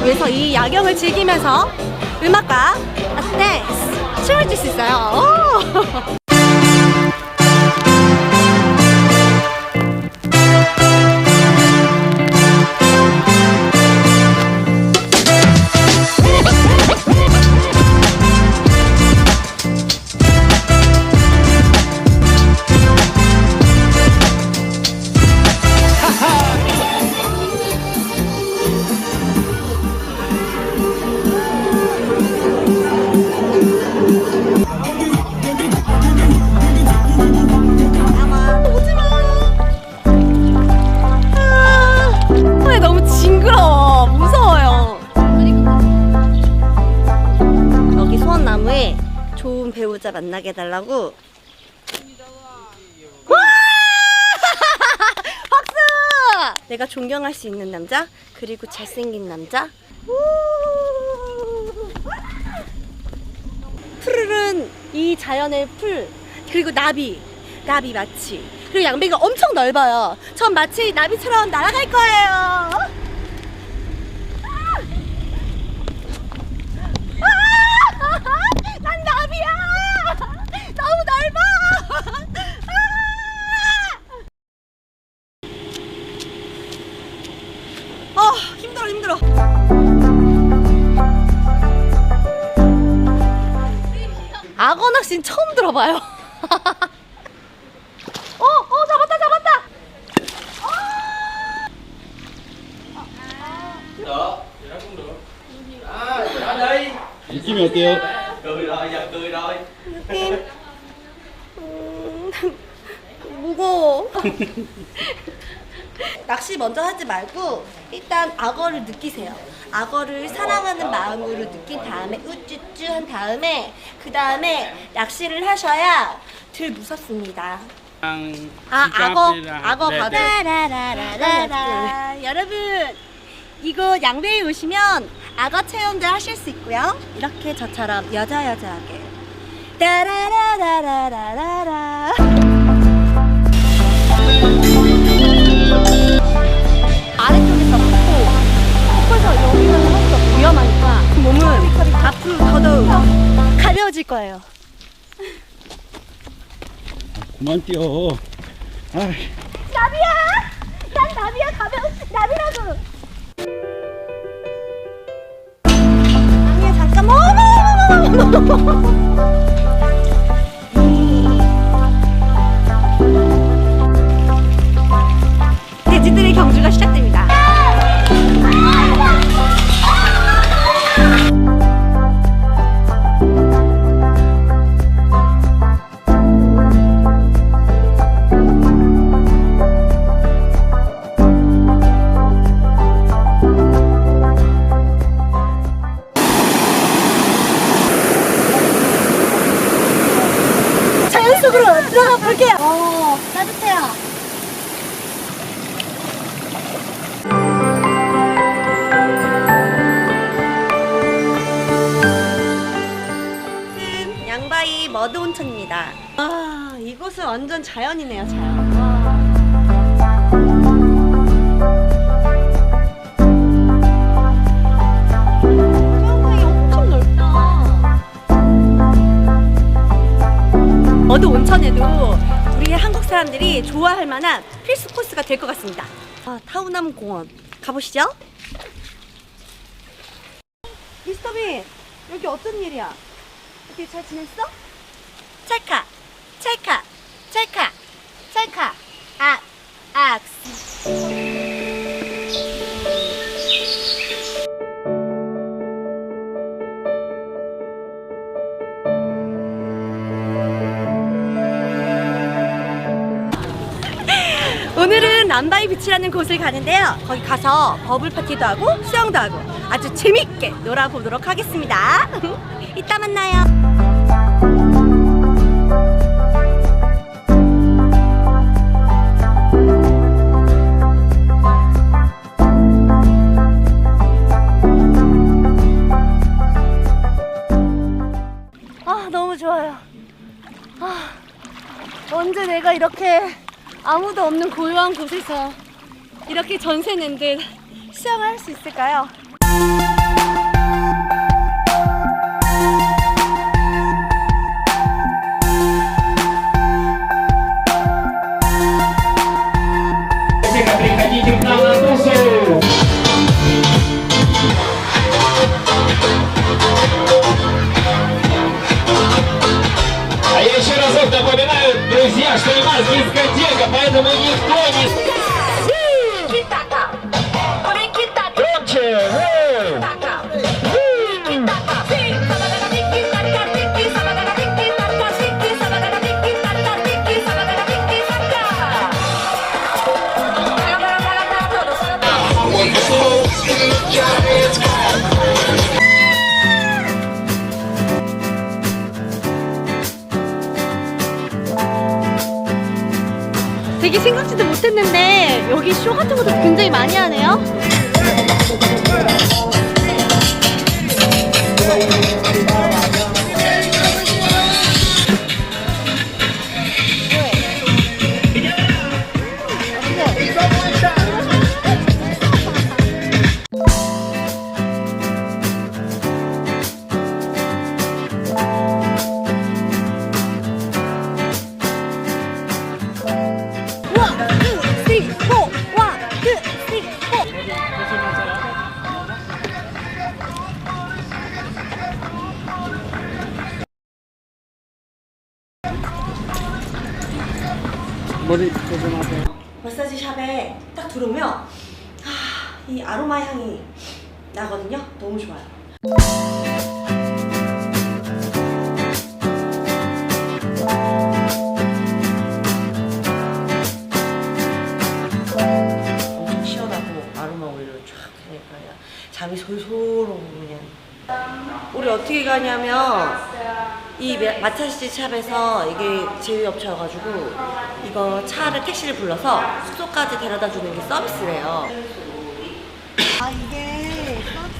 그래서 이 야경을 즐기면서 음악과 댄스, 춤을 출 수 있어요. 배우자 만나게 해달라고. 와! 박수! 내가 존경할 수 있는 남자, 그리고 잘생긴 남자. 우! 푸르른 이 자연의 풀 그리고 나비 나비 마치 그리고 양배가 엄청 넓어요 전 마치 나비처럼 날아갈 거예요 들어봐요. 어, 어, 잡았다, 잡았다. Được, vậy đó cũng được. Đó, vậy đó đi. 느낌이 어때요? Cười rồi, giờ cười rồi. 느낌. 음, 무거워. 낚시 먼저 하지 말고 일단 악어를 느끼세요. 악어를 사랑하는 마음으로 느낀 다음에 우쭈쭈 한 다음에 그 다음에 낚시를 하셔야 덜 무섭습니다. 아 악어 악어 네, 바다 라라라라라. 여러분 이곳 양배에 오시면 악어 체험도 하실 수 있고요. 이렇게 저처럼 여자 여자하게. 따라라라라라라 거예요 그만 뛰어. 아이, 나비야! 난 나비야 가벼운 나비라고. 아니야 잠깐만. 어머머머머머머. 따뜻해요. 양바이 머드 온천입니다. 아, 이곳은 완전 자연이네요, 자연. 와. 사람들이 좋아할 만한 필수 코스가 될 것 같습니다. 아, 타우남 공원 가보시죠. 미스터 빈 여기 어떤 일이야? 어떻게 잘 지냈어? 찰카, 찰카, 남바이 비치라는 곳을 가는데요. 거기 가서 버블 파티도 하고 수영도 하고 아주 재밌게 놀아보도록 하겠습니다. 이따 만나요. 아 너무 좋아요. 아 언제 내가 이렇게 아무도 없는 고요한 곳에서 이렇게 전세 낸 듯 수영을 할 수 있을까요? 여기 쇼 같은 것도 굉장히 많이 하네요. 머리 조심하세요. 마사지 샵에 딱 들어오면 아, 이 아로마 향이 나거든요. 너무 좋아요. 엄청 시원하고 아로마 오일을 쫙 하니까 그냥 잠이 솔솔 오고 그냥 우리 어떻게 가냐면 이 마차시 샵에서 이게 제휴업체여가지고 이거 차를 택시를 불러서 숙소까지 데려다 주는 게 서비스래요. 아 이게 서비스.